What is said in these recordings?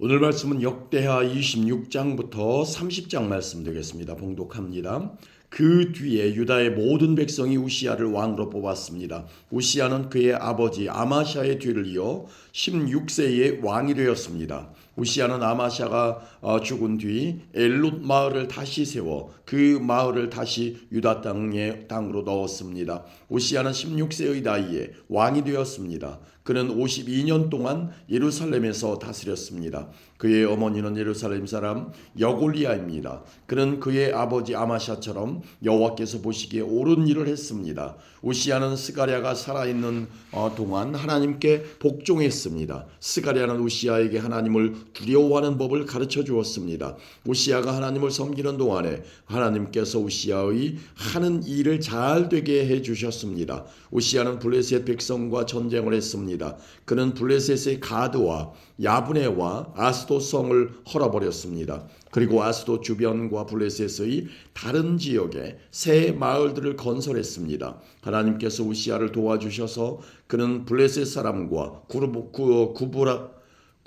오늘 말씀은 역대하 26장부터 30장 말씀 되겠습니다. 봉독합니다. 그 뒤에 유다의 모든 백성이 우시아를 왕으로 뽑았습니다. 우시아는 그의 아버지 아마샤의 뒤를 이어 16세에 왕이 되었습니다. 우시아는 아마샤가 어, 죽은 뒤 엘룻 마을을 다시 세워 그 마을을 다시 유다 땅에 땅으로 넣었습니다. 우시아는 16세의 나이에 왕이 되었습니다. 그는 52년 동안 예루살렘에서 다스렸습니다. 그의 어머니는 예루살렘 사람 여골리아입니다. 그는 그의 아버지 아마샤처럼 여호와께서 보시기에 옳은 일을 했습니다. 우시아는 스가랴가 살아있는 어, 동안 하나님께 복종했습니다. 스가랴는 우시아에게 하나님을 두려워하는 법을 가르쳐 주었습니다. 우시아가 하나님을 섬기는 동안에 하나님께서 우시아의 하는 일을 잘 되게 해 주셨습니다. 우시아는 블레셋 백성과 전쟁을 했습니다. 그는 블레셋의 가드와 야브네와 아스 도 성을 헐어버렸습니다. 그리고 아스도 주변과 블레셋의 다른 지역에 새 마을들을 건설했습니다. 하나님께서 우시아를 도와주셔서 그는 블레셋 사람과 구르, 구, 구브라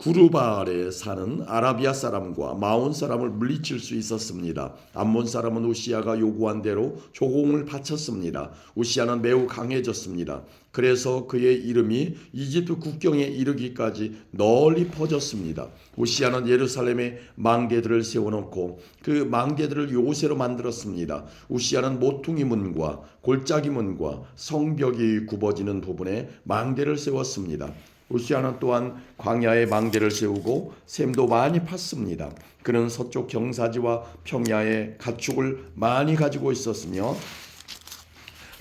구르바알에 사는 아라비아 사람과 마온 사람을 물리칠 수 있었습니다. 암몬 사람은 우시아가 요구한 대로 조공을 바쳤습니다. 우시아는 매우 강해졌습니다. 그래서 그의 이름이 이집트 국경에 이르기까지 널리 퍼졌습니다. 우시아는 예루살렘에 망대들을 세워놓고 그 망대들을 요새로 만들었습니다. 우시아는 모퉁이 문과 골짜기 문과 성벽이 굽어지는 부분에 망대를 세웠습니다. 우시아는 또한 광야에 망대를 세우고 샘도 많이 팠습니다. 그는 서쪽 경사지와 평야에 가축을 많이 가지고 있었으며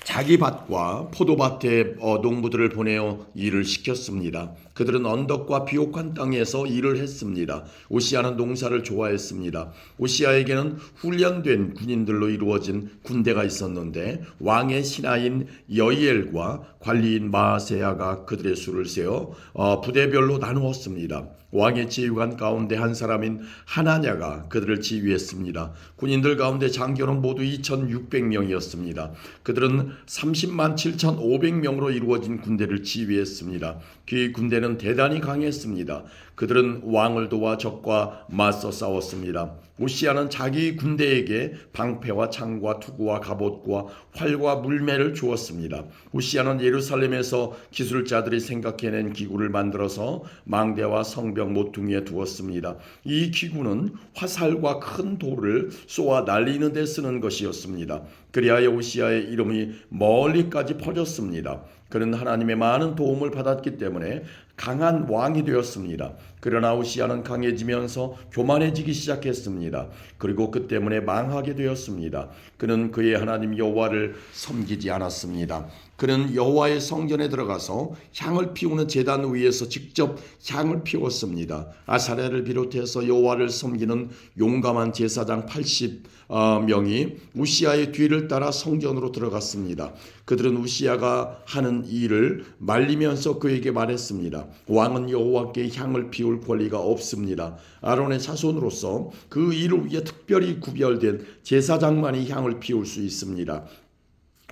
자기 밭과 포도밭에 어, 농부들을 보내어 일을 시켰습니다. 그들은 언덕과 비옥한 땅에서 일을 했습니다. 오시아는 농사를 좋아했습니다. 오시아에게는 훈련된 군인들로 이루어진 군대가 있었는데 왕의 신하인 여이엘과 관리인 마세야가 그들의 수를 세어 어, 부대별로 나누었습니다. 왕의 지휘관 가운데 한 사람인 하나냐가 그들을 지휘했습니다. 군인들 가운데 장교는 모두 2,600명이었습니다. 그들은 30만 7,500명으로 이루어진 군대를 지휘했습니다. 그 군대는 대단히 강했습니다. 그들은 왕을 도와 적과 맞서 싸웠습니다. 우시아는 자기 군대에게 방패와 창과 투구와 갑옷과 활과 물매를 주었습니다. 우시아는 예루살렘에서 기술자들이 생각해낸 기구를 만들어서 망대와 성벽 모퉁이에 두었습니다. 이 기구는 화살과 큰 돌을 쏘아 날리는 데 쓰는 것이었습니다. 그리하여 우시아의 이름이 멀리까지 퍼졌습니다. 그는 하나님의 많은 도움을 받았기 때문에 강한 왕이 되었습니다. 그러나 우시아는 강해지면서 교만해지기 시작했습니다. 그리고 그 때문에 망하게 되었습니다. 그는 그의 하나님 여호와를 섬기지 않았습니다. 그는 여호와의 성전에 들어가서 향을 피우는 제단 위에서 직접 향을 피웠습니다. 아사랴를 비롯해서 여호와를 섬기는 용감한 제사장 80명이 우시아의 뒤를 따라 성전으로 들어갔습니다. 그들은 우시아가 하는 일을 말리면서 그에게 말했습니다. 왕은 여호와께 향을 피울 권리가 없습니다. 아론의 자손으로서 그 일을 위해 특별히 구별된 제사장만이 향을 피울 수 있습니다.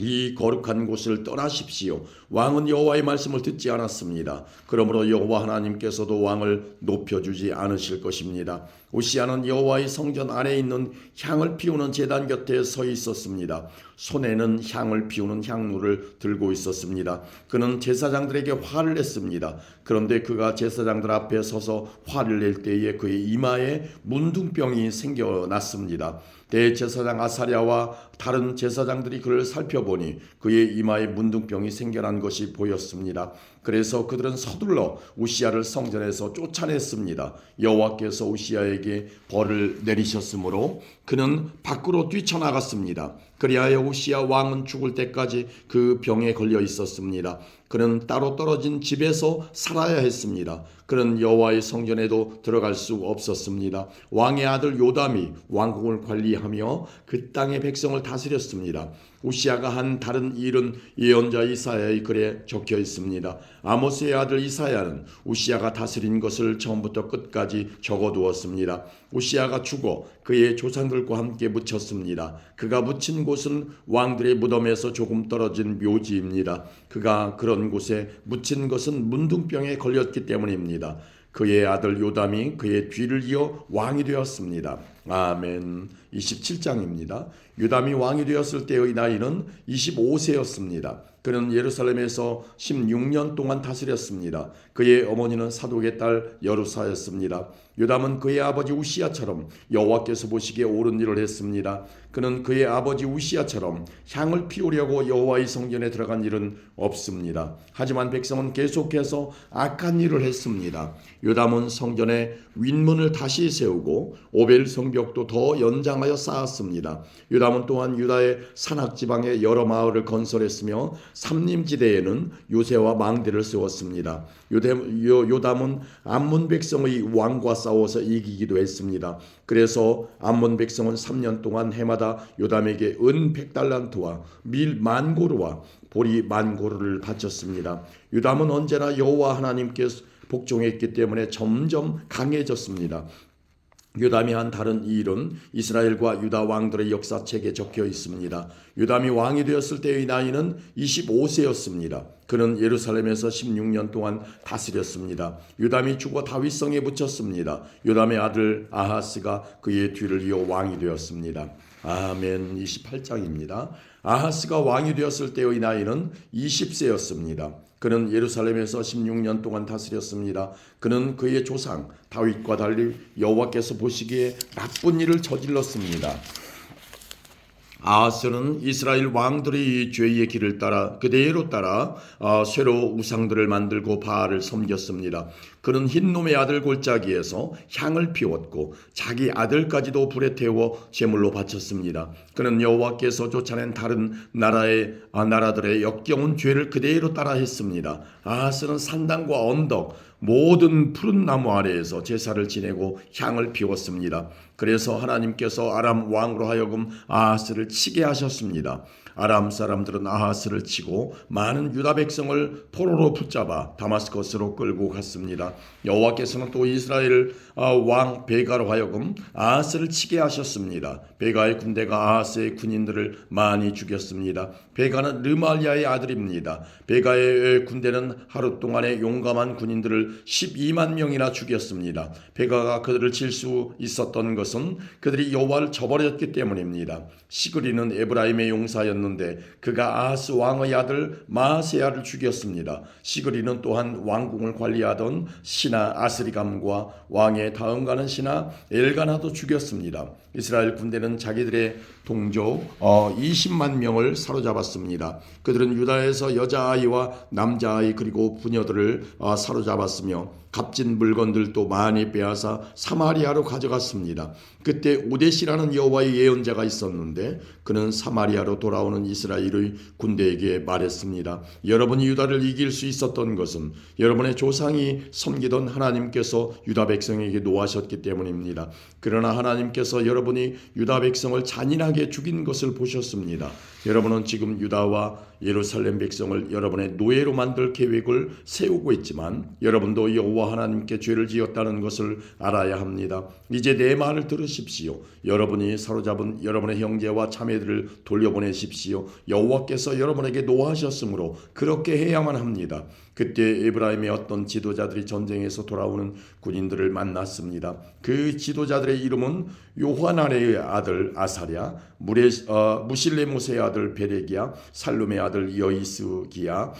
이 거룩한 곳을 떠나십시오. 왕은 여호와의 말씀을 듣지 않았습니다. 그러므로 여호와 하나님께서도 왕을 높여주지 않으실 것입니다. 우시아는 여호와의 성전 안에 있는 향을 피우는 제단 곁에 서 있었습니다. 손에는 향을 피우는 향로를 들고 있었습니다. 그는 제사장들에게 화를 냈습니다. 그런데 그가 제사장들 앞에 서서 화를 낼 때에 그의 이마에 문둥병이 생겨났습니다. 대제사장 아사랴와 다른 제사장들이 그를 살펴보니 그의 이마에 문둥병이 생겨난 것이 보였습니다. 그래서 그들은 서둘러 우시아를 성전에서 쫓아냈습니다. 여호와께서 우시아에게 벌을 내리셨으므로 그는 밖으로 뛰쳐나갔습니다. 그리하여 우시아 왕은 죽을 때까지 그 병에 걸려 있었습니다. 그는 따로 떨어진 집에서 살아야 했습니다. 그는 여호와의 성전에도 들어갈 수 없었습니다. 왕의 아들 요담이 왕국을 관리하며 그 땅의 백성을 다스렸습니다. 우시아가 한 다른 일은 예언자 이사야의 글에 적혀 있습니다. 아모스의 아들 이사야는 우시아가 다스린 것을 처음부터 끝까지 적어두었습니다. 우시아가 죽어 그의 조상들과 함께 묻혔습니다. 그가 묻힌 곳은 왕들의 무덤에서 조금 떨어진 묘지입니다. 그가 그런 곳에 묻힌 것은 문둥병에 걸렸기 때문입니다. 그의 아들 요담이 그의 뒤를 이어 왕이 되었습니다. 아멘. 27장입니다. 요담이 왕이 되었을 때의 나이는 25세였습니다. 그는 예루살렘에서 16년 동안 다스렸습니다. 그의 어머니는 사독의 딸 여루사였습니다. 요담은 그의 아버지 우시야처럼 여호와께서 보시기에 옳은 일을 했습니다. 그는 그의 아버지 우시야처럼 향을 피우려고 여호와의 성전에 들어간 일은 없습니다. 하지만 백성은 계속해서 악한 일을 했습니다. 요담은 성전에 윗문을 다시 세우고 오벨 성벽도 더 연장하여 쌓았습니다. 요담은 또한 유다의 산악 지방에 여러 마을을 건설했으며 삼림 지대에는 요새와 망대를 세웠습니다. 요담은 암몬 백성의 왕과 싸 워서 이기기도 했습니다. 그래서 암몬 백성은 3년 동안 해마다 요담에게 은 100달란트와 밀 만고르와 보리 만고르를 바쳤습니다. 요담은 언제나 여호와 하나님께 복종했기 때문에 점점 강해졌습니다. 요담이 한 다른 일은 이스라엘과 유다 왕들의 역사책에 적혀 있습니다. 요담이 왕이 되었을 때의 나이는 25세였습니다. 그는 예루살렘에서 16년 동안 다스렸습니다. 요담이 죽어 다윗성에 붙였습니다. 요담의 아들 아하스가 그의 뒤를 이어 왕이 되었습니다. 아멘 28장입니다. 아하스가 왕이 되었을 때의 나이는 20세였습니다. 그는 예루살렘에서 16년 동안 다스렸습니다. 그는 그의 조상 다윗과 달리 여호와께서 보시기에 나쁜 일을 저질렀습니다. 아하스는 이스라엘 왕들의 죄의 길을 따라 그대로 따라 어, 쇠로 우상들을 만들고 바알을 섬겼습니다. 그는 흰놈의 아들 골짜기에서 향을 피웠고 자기 아들까지도 불에 태워 제물로 바쳤습니다. 그는 여호와께서 쫓아낸 다른 나라의 아, 나라들의 역겨운 죄를 그대로 따라 했습니다. 아하스는 산당과 언덕 모든 푸른 나무 아래에서 제사를 지내고 향을 피웠습니다. 그래서 하나님께서 아람 왕으로 하여금 아하스를 치게 하셨습니다. 아람 사람들은 아하스를 치고 많은 유다 백성을 포로로 붙잡아 다마스커스로 끌고 갔습니다. 여호와께서는 또 이스라엘 아, 왕 베가로 하여금 아하스를 치게 하셨습니다. 베가의 군대가 아하스의 군인들을 많이 죽였습니다. 베가는 르말리아의 아들입니다. 베가의 군대는 하루 동안에 용감한 군인들을 12만 명이나 죽였습니다. 베가가 그들을 칠 수 있었던 것은 그들이 여호와를 저버렸기 때문입니다. 시그리는 에브라임의 용사였는 데 그가 아하스 왕의 아들 마세야를 죽였습니다. 시그리는 또한 왕궁을 관리하던 신하 아스리감과 왕의 다음 가는 신하 엘가나도 죽였습니다. 이스라엘 군대는 자기들의 어, 20만 명을 사로잡았습니다. 그들은 유다에서 여자아이와 남자아이 그리고 부녀들을 어, 사로잡았으며 값진 물건들도 많이 빼앗아 사마리아로 가져갔습니다. 그때 오데시라는 여호와의 예언자가 있었는데 그는 사마리아로 돌아오는 이스라엘의 군대에게 말했습니다. 여러분이 유다를 이길 수 있었던 것은 여러분의 조상이 섬기던 하나님께서 유다 백성에게 노하셨기 때문입니다. 그러나 하나님께서 여러분이 유다 백성을 잔인하게 죽인 것을 보셨습니다. 여러분은 지금 유다와 예루살렘 백성을 여러분의 노예로 만들 계획을 세우고 있지만 여러분도 여호와 하나님께 죄를 지었다는 것을 알아야 합니다. 이제 내 말을 들으십시오. 여러분이 사로잡은 여러분의 형제와 자매들을 돌려보내십시오. 여호와께서 여러분에게 노하셨으므로 그렇게 해야만 합니다. 그때 에브라임의 어떤 지도자들이 전쟁에서 돌아오는 군인들을 만났습니다. 그 지도자들의 이름은 요하나의 아들 아사랴, 어, 무실레무스의 아들 베레기야, 살룸의 아들 여이스기야,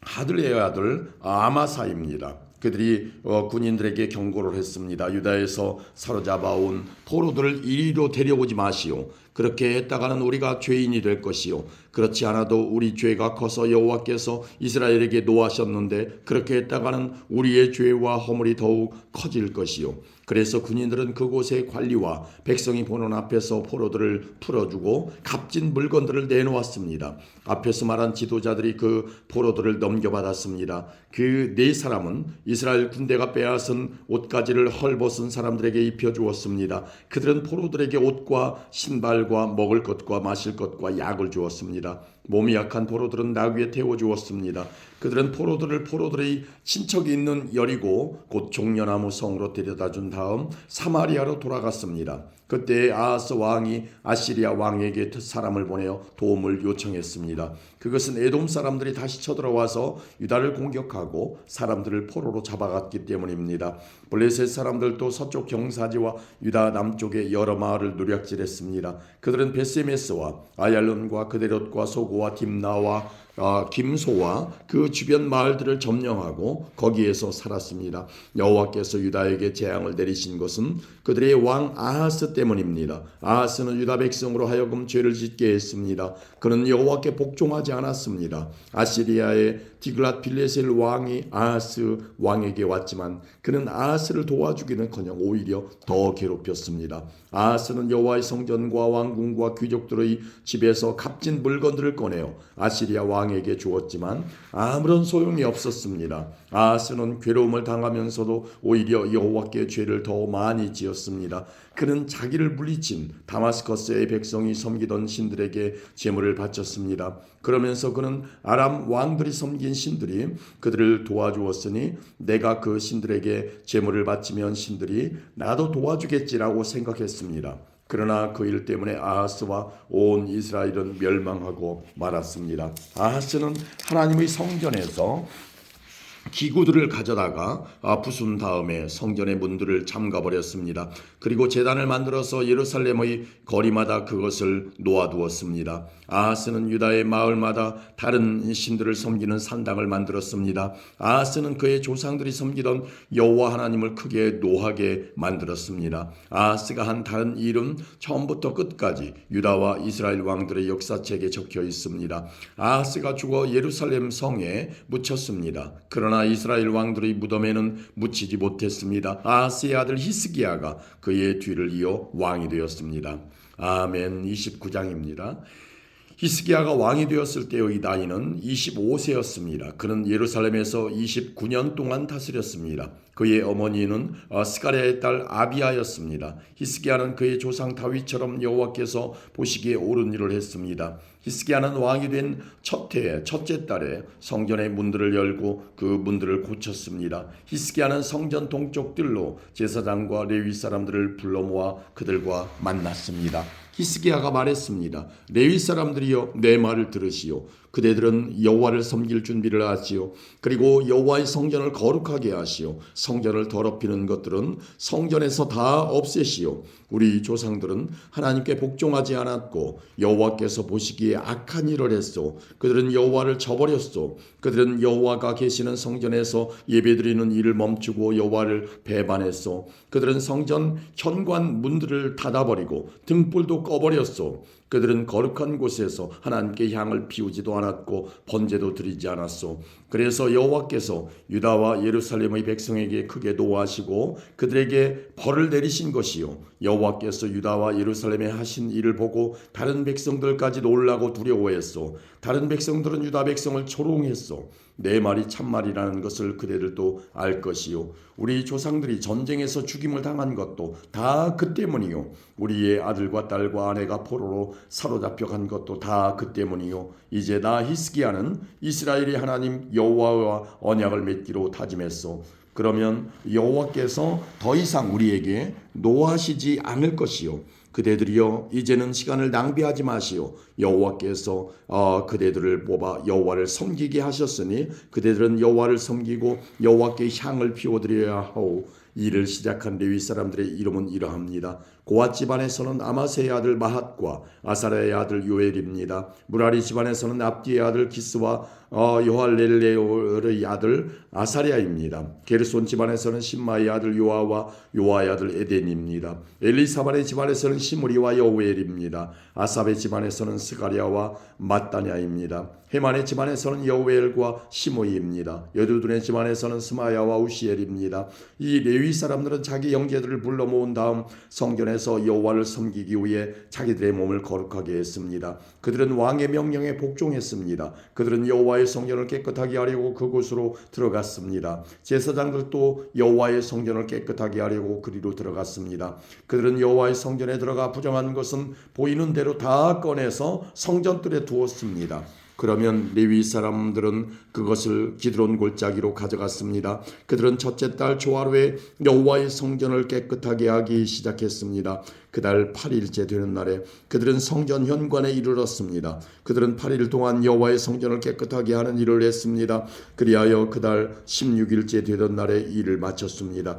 하들의 아들 아마사입니다. 그들이 어, 군인들에게 경고를 했습니다. 유다에서 사로잡아온 포로들을 이리로 데려오지 마시오. 그렇게 했다가는 우리가 죄인이 될 것이요. 그렇지 않아도 우리 죄가 커서 여호와께서 이스라엘에게 노하셨는데 그렇게 했다가는 우리의 죄와 허물이 더욱 커질 것이요. 그래서 군인들은 그곳의 관리와 백성이 보는 앞에서 포로들을 풀어주고 값진 물건들을 내놓았습니다. 앞에서 말한 지도자들이 그 포로들을 넘겨받았습니다. 그 네 사람은 이스라엘 군대가 빼앗은 옷가지를 헐벗은 사람들에게 입혀주었습니다. 그들은 포로들에게 옷과 신발과 먹을 것과 마실 것과 약을 주었습니다. 몸이 약한 포로들은 나귀에 태워 주었습니다. 그들은 포로들을 포로들의 친척이 있는 여리고 곧 종려나무 성으로 데려다 준 다음 사마리아로 돌아갔습니다. 그때 아하스 왕이 아시리아 왕에게 사람을 보내어 도움을 요청했습니다. 그것은 에돔 사람들이 다시 쳐들어와서 유다를 공격하고 사람들을 포로로 잡아갔기 때문입니다. 블레셋 사람들도 서쪽 경사지와 유다 남쪽의 여러 마을을 노략질했습니다. 그들은 베세메스와 아얄론과 그데롯과 소고와 딥나와 아, 김소와 그 주변 마을들을 점령하고 거기에서 살았습니다. 여호와께서 유다에게 재앙을 내리신 것은 그들의 왕 아하스 때문입니다. 아하스는 유다 백성으로 하여금 죄를 짓게 했습니다. 그는 여호와께 복종하지 않았습니다. 아시리아의 디글랏 빌레셀 왕이 아하스 왕에게 왔지만 그는 아하스를 도와주기는커녕 오히려 더 괴롭혔습니다. 아하스는 여호와의 성전과 왕궁과 귀족들의 집에서 값진 물건들을 꺼내어 아시리아 왕에게 주었지만 아무런 소용이 없었습니다. 아하스는 괴로움을 당하면서도 오히려 여호와께 죄를 더 많이 지었습니다. 그는 자기를 물리친 다마스커스의 백성이 섬기던 신들에게 제물을 바쳤습니다. 그러면서 그는 아람 왕들이 섬긴 신들이 그들을 도와주었으니 내가 그 신들에게 제물을 바치면 신들이 나도 도와주겠지라고 생각했습니다. 그러나 그 일 때문에 아하스와 온 이스라엘은 멸망하고 말았습니다. 아하스는 하나님의 성전에서 기구들을 가져다가 아, 부순 다음에 성전의 문들을 잠가 버렸습니다. 그리고 제단을 만들어서 예루살렘의 거리마다 그것을 놓아두었습니다. 아하스는 유다의 마을마다 다른 신들을 섬기는 산당을 만들었습니다. 아하스는 그의 조상들이 섬기던 여호와 하나님을 크게 노하게 만들었습니다. 아하스가 한 다른 일은 처음부터 끝까지 유다와 이스라엘 왕들의 역사책에 적혀 있습니다. 아하스가 죽어 예루살렘 성에 묻혔습니다. 그러나 이스라엘 왕들의 무덤에는 묻히지 못했습니다. 아하스의 아들 히스기야가 그의 뒤를 이어 왕이 되었습니다. 아멘 29장입니다. 히스기야가 왕이 되었을 때의 나이는 25세였습니다. 그는 예루살렘에서 29년 동안 다스렸습니다. 그의 어머니는 어, 스가랴의 딸 아비아였습니다. 히스기야는 그의 조상 다윗처럼 여호와께서 보시기에 옳은 일을 했습니다. 히스기야는 왕이 된 첫 해의 첫째 달에 성전의 문들을 열고 그 문들을 고쳤습니다. 히스기야는 성전 동쪽들로 제사장과 레위 사람들을 불러 모아 그들과 만났습니다. 히스기야가 말했습니다. 레위 사람들이여 내 말을 들으시오. 그대들은 여호와를 섬길 준비를 하시오. 그리고 여호와의 성전을 거룩하게 하시오. 성전을 더럽히는 것들은 성전에서 다 없애시오. 우리 조상들은 하나님께 복종하지 않았고 여호와께서 보시기에 악한 일을 했소. 그들은 여호와를 저버렸소. 그들은 여호와가 계시는 성전에서 예배드리는 일을 멈추고 여호와를 배반했소. 그들은 성전 현관 문들을 닫아버리고 등불도 꺼버렸소. 그들은 거룩한 곳에서 하나님께 향을 피우지도 않았고 번제도 드리지 않았소. 그래서 여호와께서 유다와 예루살렘의 백성에게 크게 노하시고 그들에게 벌을 내리신 것이요 여호와께서 유다와 예루살렘에 하신 일을 보고 다른 백성들까지 놀라고 두려워했소. 다른 백성들은 유다 백성을 조롱했소. 내 말이 참말이라는 것을 그대들도 알 것이요. 우리 조상들이 전쟁에서 죽임을 당한 것도 다 그 때문이요. 우리의 아들과 딸과 아내가 포로로 사로잡혀 간 것도 다 그 때문이요. 이제 나 히스기야는 이스라엘의 하나님 여호와와 언약을 맺기로 다짐했소. 그러면 여호와께서 더 이상 우리에게 노하시지 않을 것이요. 그대들이여 이제는 시간을 낭비하지 마시오. 여호와께서 어, 그대들을 뽑아 여호와를 섬기게 하셨으니 그대들은 여호와를 섬기고 여호와께 향을 피워드려야 하오. 일을 시작한 레위 사람들의 이름은 이러합니다. 고아 집안에서는 아마세의 아들 마핫과 아사라의 아들 요엘입니다. 무라리 집안에서는 압디의 아들 기스와 어, 요할렐레의 아들 아사리아입니다. 게르손 집안에서는 신마의 아들 요아와 요아의 아들 에덴입니다. 엘리사발의 집안에서는 시므리와 여우엘입니다. 아삽의 집안에서는 스가리아와 마따냐입니다. 헤만의 집안에서는 여우엘과 시모이입니다. 여두둔의 집안에서는 스마야와 우시엘입니다. 이 레위 사람들은 자기 형제들을 불러 모은 다음 성전에 성전에서 여호와를 섬기기 위해 자기들의 몸을 거룩하게 했습니다. 그들은 왕의 명령에 복종했습니다. 그들은 여호와 의 성전을 깨끗하게 하려고 그곳으로 들어갔습니다. 제사장들도 여호와의 성전을 깨끗하게 하려고 그리로 들어갔습니다. 그들은 여호와의 성전에 들어가 부정한 것은 보이는 대로 다 꺼내서 성전들에 두었습니다. 그러면 레위 사람들은 그것을 기드론 골짜기로 가져갔습니다. 그들은 첫째 달 조하루에 여호와의 성전을 깨끗하게 하기 시작했습니다. 그달 8일째 되는 날에 그들은 성전 현관에 이르렀습니다. 그들은 8일 동안 여호와의 성전을 깨끗하게 하는 일을 했습니다. 그리하여 그달 16일째 되던 날에 일을 마쳤습니다.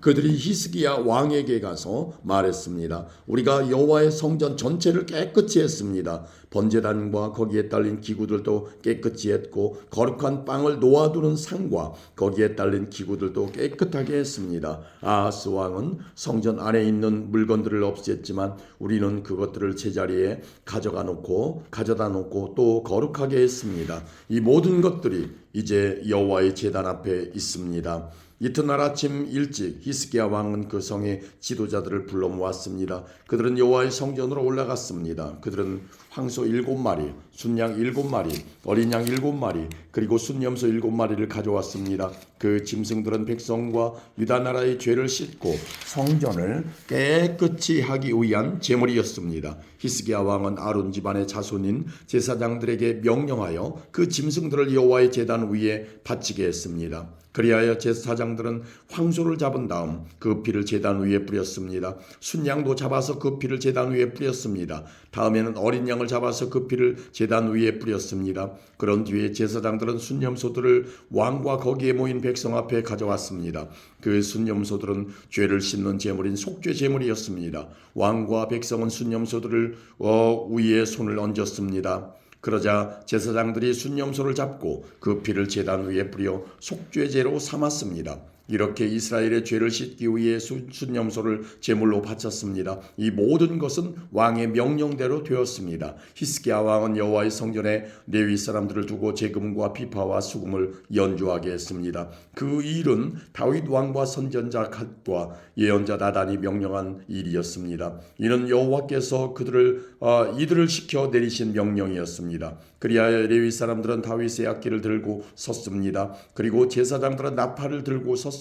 그들이 히스기야 왕에게 가서 말했습니다. 우리가 여호와의 성전 전체를 깨끗이 했습니다. 번제단과 거기에 딸린 기구들도 깨끗이 했고 거룩한 빵을 놓아두는 상과 거기에 딸린 기구들도 깨끗하게 했습니다. 아하스 왕은 성전 안에 있는 물건들을 없앴지만 우리는 그것들을 제자리에 가져가 놓고 가져다 놓고 또 거룩하게 했습니다. 이 모든 것들이 이제 여호와의 제단 앞에 있습니다. 이튿날 아침 일찍 히스기야 왕은 그 성의 지도자들을 불러 모았습니다. 그들은 여호와의 성전으로 올라갔습니다. 그들은 황소 일곱 마리, 순양 일곱 마리, 어린 양 일곱 마리, 그리고 순염소 일곱 마리를 가져왔습니다. 그 짐승들은 백성과 유다 나라의 죄를 씻고 성전을 깨끗이 하기 위한 제물이었습니다. 히스기야 왕은 아론 집안의 자손인 제사장들에게 명령하여 그 짐승들을 여호와의 제단 위에 바치게 했습니다. 그리하여 제사장들은 황소를 잡은 다음 그 피를 제단 위에 뿌렸습니다. 순양도 잡아서 그 피를 제단 위에 뿌렸습니다. 다음에는 어린 양을 잡아서 그 피를 제단 위에 뿌렸습니다. 그런 뒤에 제사장들은 순념소들을 왕과 거기에 모인 백성 앞에 가져왔습니다. 그 순념소들은 죄를 씻는 제물인 속죄 제물이었습니다. 왕과 백성은 순념소들을 어, 위에 손을 얹었습니다. 그러자 제사장들이 순념소를 잡고 그 피를 제단 위에 뿌려 속죄제로 삼았습니다. 이렇게 이스라엘의 죄를 씻기 위해 순념소를 제물로 바쳤습니다. 이 모든 것은 왕의 명령대로 되었습니다. 히스기야 왕은 여호와의 성전에 레위 사람들을 두고 제금과 비파와 수금을 연주하게 했습니다. 그 일은 다윗 왕과 선전자 갓과 예언자 나단이 명령한 일이었습니다. 이는 여호와께서 그들을 어, 이들을 시켜 내리신 명령이었습니다. 그리하여 레위 사람들은 다윗의 악기를 들고 섰습니다. 그리고 제사장들은 나팔을 들고 섰습니다.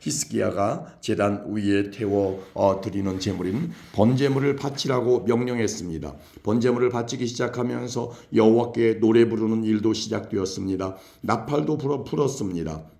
히스기야가 제단 위에 태워 어, 드리는 제물인 번제물을 바치라고 명령했습니다. 번제물을 바치기 시작하면서 여호와께 노래 부르는 일도 시작되었습니다. 나팔도 불어 풀었습니다.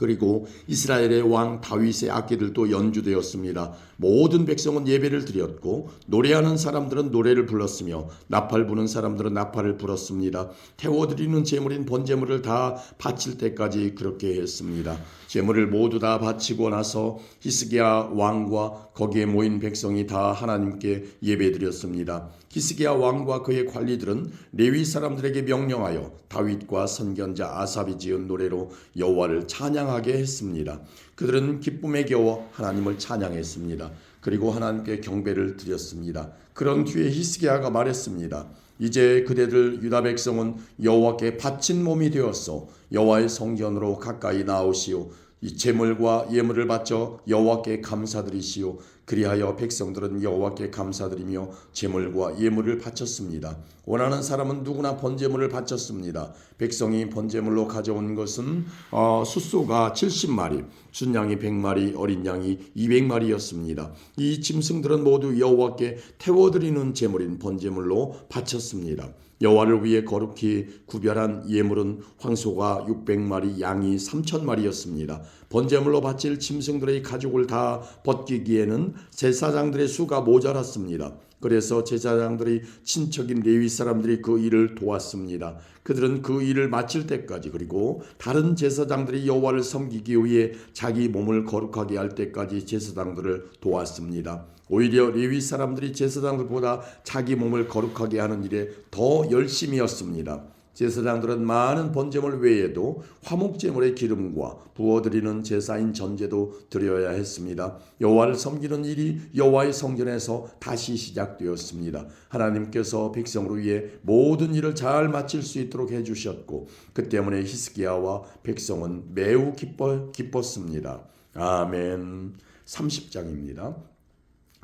그리고 이스라엘의 왕 다윗의 악기들도 연주되었습니다. 모든 백성은 예배를 드렸고 노래하는 사람들은 노래를 불렀으며 나팔 부는 사람들은 나팔을 불었습니다. 태워 드리는 제물인 번제물을 다 바칠 때까지 그렇게 했습니다. 제물을 모두 다 바치고 나서 히스기야 왕과 거기에 모인 백성이 다 하나님께 예배드렸습니다. 히스기야 왕과 그의 관리들은 레위 사람들에게 명령하여 다윗과 선견자 아삽이 지은 노래로 여호와를 찬양하게 했습니다. 그들은 기쁨에 겨워 하나님을 찬양했습니다. 그리고 하나님께 경배를 드렸습니다. 그런 뒤에 히스기야가 말했습니다. 이제 그대들 유다 백성은 여호와께 바친 몸이 되었소. 여호와의 성전으로 가까이 나오시오. 이 제물과 예물을 바쳐 여호와께 감사드리시오. 그리하여 백성들은 여호와께 감사드리며 제물과 예물을 바쳤습니다. 원하는 사람은 누구나 번제물을 바쳤습니다. 백성이 번제물로 가져온 것은 어, 숫소가 70마리, 순양이 100마리, 어린 양이 200마리였습니다. 이 짐승들은 모두 여호와께 태워드리는 제물인 번제물로 바쳤습니다. 여호와를 위해 거룩히 구별한 예물은 황소가 600마리, 양이 3천마리였습니다. 번제물로 바칠 짐승들의 가죽을 다 벗기기에는 제사장들의 수가 모자랐습니다. 그래서 제사장들이 친척인 레위 사람들이 그 일을 도왔습니다. 그들은 그 일을 마칠 때까지 그리고 다른 제사장들이 여호와를 섬기기 위해 자기 몸을 거룩하게 할 때까지 제사장들을 도왔습니다. 오히려 레위 사람들이 제사장들보다 자기 몸을 거룩하게 하는 일에 더 열심이었습니다. 제사장들은 많은 번제물 외에도 화목제물의 기름과 부어드리는 제사인 전제도 드려야 했습니다. 여호와를 섬기는 일이 여호와의 성전에서 다시 시작되었습니다. 하나님께서 백성을 위해 모든 일을 잘 마칠 수 있도록 해주셨고 그 때문에 히스기야와 백성은 매우 기뻐 기뻤습니다. 아멘. 30장입니다.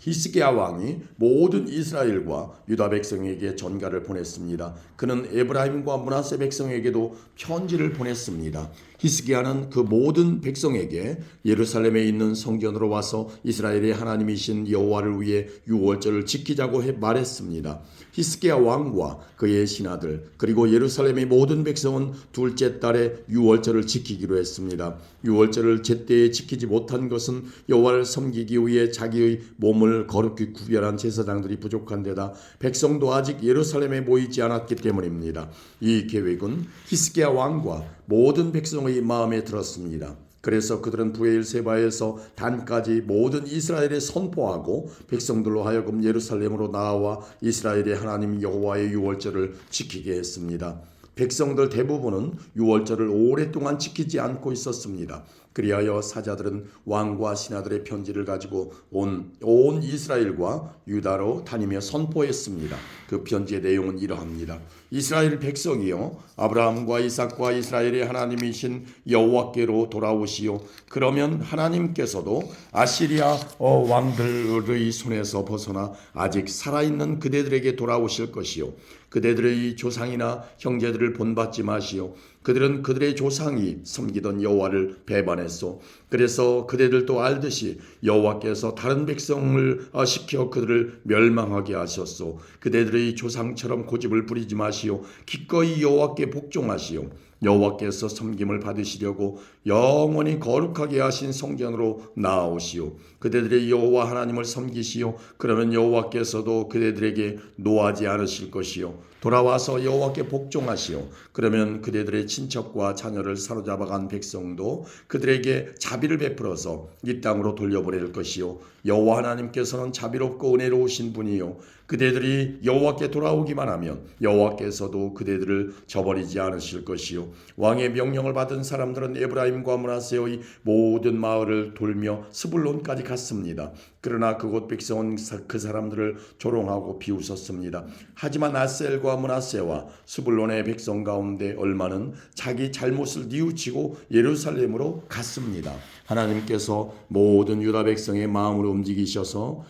히스기야 왕이 모든 이스라엘과 유다 백성에게 전가를 보냈습니다. 그는 에브라임과 문하세 백성에게도 편지를 보냈습니다. 히스기야는 그 모든 백성에게 예루살렘에 있는 성전으로 와서 이스라엘의 하나님이신 여호와를 위해 유월절을 지키자고 해 말했습니다. 히스기야 왕과 그의 신하들 그리고 예루살렘의 모든 백성은 둘째 달에 유월절을 지키기로 했습니다. 유월절을 제때에 지키지 못한 것은 여호와를 섬기기 위해 자기의 몸을 거룩히 구별한 제사장들이 부족한 데다 백성도 아직 예루살렘에 모이지 않았기 때문입니다. 이 계획은 히스기야 왕과 모든 백성의 마음에 들었습니다. 그래서 그들은 부엘세바에서 단까지 모든 이스라엘에 선포하고 백성들로 하여금 예루살렘으로 나와 이스라엘의 하나님 여호와의 유월절을 지키게 했습니다. 백성들 대부분은 유월절을 오랫동안 지키지 않고 있었습니다. 그리하여 사자들은 왕과 신하들의 편지를 가지고 온, 온 이스라엘과 유다로 다니며 선포했습니다. 그 편지의 내용은 이러합니다. 이스라엘 백성이여 아브라함과 이삭과 이스라엘의 하나님이신 여호와께로 돌아오시오. 그러면 하나님께서도 아시리아 어, 왕들의 손에서 벗어나 아직 살아있는 그대들에게 돌아오실 것이요. 그대들의 조상이나 형제들을 본받지 마시오. 그들은 그들의 조상이 섬기던 여호와를 배반했소. 그래서 그대들도 알듯이 여호와께서 다른 백성을 어, 시켜 그들을 멸망하게 하셨소. 그대들의 조상처럼 고집을 부리지 마시오. 기꺼이 여호와께 복종하시오. 여호와께서 섬김을 받으시려고 영원히 거룩하게 하신 성전으로 나아오시오. 그대들의 여호와 하나님을 섬기시오. 그러면 여호와께서도 그대들에게 노하지 않으실 것이요. 돌아와서 여호와께 복종하시오. 그러면 그대들의 친척과 자녀를 사로잡아간 백성도 그들에게 자비를 베풀어서 이 땅으로 돌려보낼 것이요. 여호와 하나님께서는 자비롭고 은혜로우신 분이요. 그대들이 여호와께 돌아오기만 하면 여호와께서도 그대들을 저버리지 않으실 것이요. 왕의 명령을 받은 사람들은 에브라임 과 문하세의 모든 마을을 돌며 스불론까지 갔습니다. 그러나 그곳 백성은 그 사람들을 조롱하고 비웃었습니다. 하지만 아셀과 문하세와 스불론의 백성 가운데 얼마는 자기 잘못을 뉘우치고 예루살렘으로 갔습니다. 하나님께서 모든 유다 백성의 마음을 움직이셔서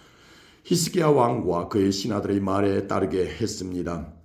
히스기야 왕과 그의 신하들의 말에 따르게 했습니다.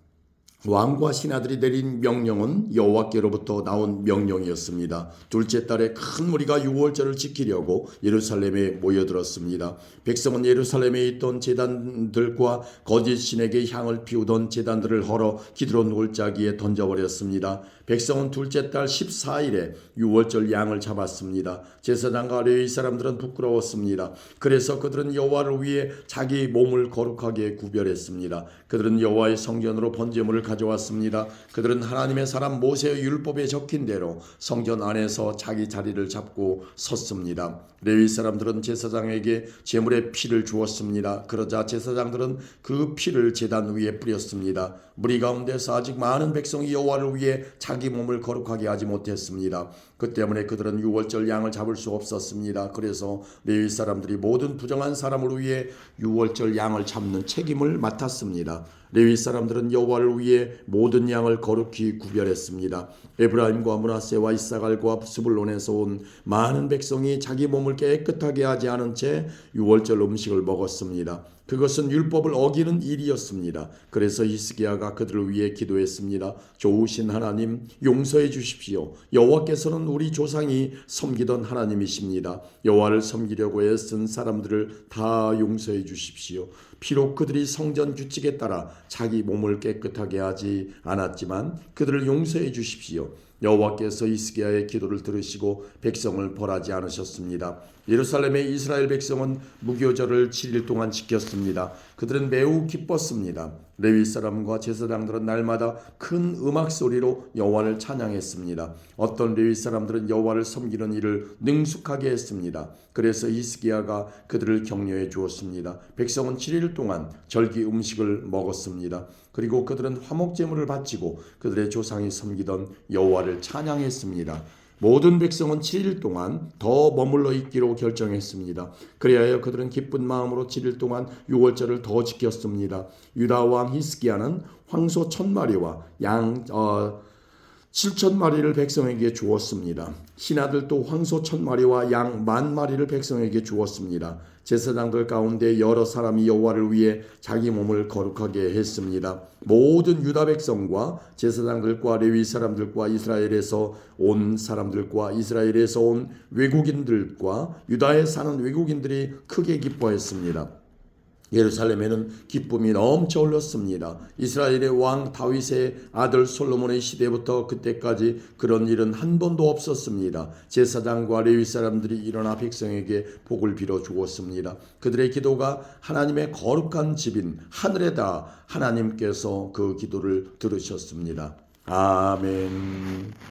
왕과 신하들이 내린 명령은 여호와께로부터 나온 명령이었습니다. 둘째 달에 큰 무리가 유월절을 지키려고 예루살렘에 모여들었습니다. 백성은 예루살렘에 있던 제단들과 거짓 신에게 향을 피우던 제단들을 헐어 기드론 골짜기에 던져버렸습니다. 백성은 둘째 달 14일에 유월절 양을 잡았습니다. 제사장과 레위 사람들은 부끄러웠습니다. 그래서 그들은 여호와를 위해 자기 몸을 거룩하게 구별했습니다. 그들은 여호와의 성전으로 번제물을 가져왔습니다. 그들은 하나님의 사람 모세의 율법에 적힌 대로 성전 안에서 자기 자리를 잡고 섰습니다. 레위 사람들은 제사장에게 제물의 피를 주었습니다. 그러자 제사장들은 그 피를 제단 위에 뿌렸습니다. 무리 가운데서 아직 많은 백성이 여호와를 위해 자기 몸을 거룩하게 하지 못했습니다. 그 때문에 그들은 유월절 양을 잡을 수 없었습니다. 그래서 레위 사람들이 모든 부정한 사람을 위해 유월절 양을 잡는 책임을 맡았 레위 사람들은 여호와를 위해 모든 양을 거룩히 구별했습니다. 에브라임과 문하세와 이사갈과 스불론에서 온 많은 백성이 자기 몸을 깨끗하게 하지 않은 채 유월절 음식을 먹었습니다. 그것은 율법을 어기는 일이었습니다. 그래서 히스기야가 그들을 위해 기도했습니다. 좋으신 하나님 용서해 주십시오. 여호와께서는 우리 조상이 섬기던 하나님이십니다. 여호와를 섬기려고 애쓴 사람들을 다 용서해 주십시오. 비록 그들이 성전 규칙에 따라 자기 몸을 깨끗하게 하지 않았지만 그들을 용서해 주십시오. 여호와께서 이스기야의 기도를 들으시고 백성을 벌하지 않으셨습니다. 예루살렘의 이스라엘 백성은 무교절을 7일 동안 지켰습니다. 그들은 매우 기뻤습니다. 레위 사람과 제사장들은 날마다 큰 음악 소리로 여호와를 찬양했습니다. 어떤 레위 사람들은 여호와를 섬기는 일을 능숙하게 했습니다. 그래서 이스기야가 그들을 격려해 주었습니다. 백성은 7일 동안 절기 음식을 먹었습니다. 그리고 그들은 화목 제물을 바치고 그들의 조상이 섬기던 여호와를 찬양했습니다. 모든 백성은 7일 동안 더 머물러 있기로 결정했습니다. 그리하여 그들은 기쁜 마음으로 7일 동안 6월절을 더 지켰습니다. 유다 왕 히스기야는 황소 천 마리와 양 어, 7천 마리를 백성에게 주었습니다. 신하들도 황소 천 마리와 양 만 마리를 백성에게 주었습니다. 제사장들 가운데 여러 사람이 여호와를 위해 자기 몸을 거룩하게 했습니다. 모든 유다 백성과 제사장들과 레위 사람들과 이스라엘에서 온 사람들과 이스라엘에서 온 외국인들과 유다에 사는 외국인들이 크게 기뻐했습니다. 예루살렘에는 기쁨이 넘쳐 흘렀습니다. 이스라엘의 왕 다윗의 아들 솔로몬의 시대부터 그때까지 그런 일은 한 번도 없었습니다. 제사장과 레위 사람들이 일어나 백성에게 복을 빌어 주었습니다. 그들의 기도가 하나님의 거룩한 집인 하늘에다 하나님께서 그 기도를 들으셨습니다. 아멘.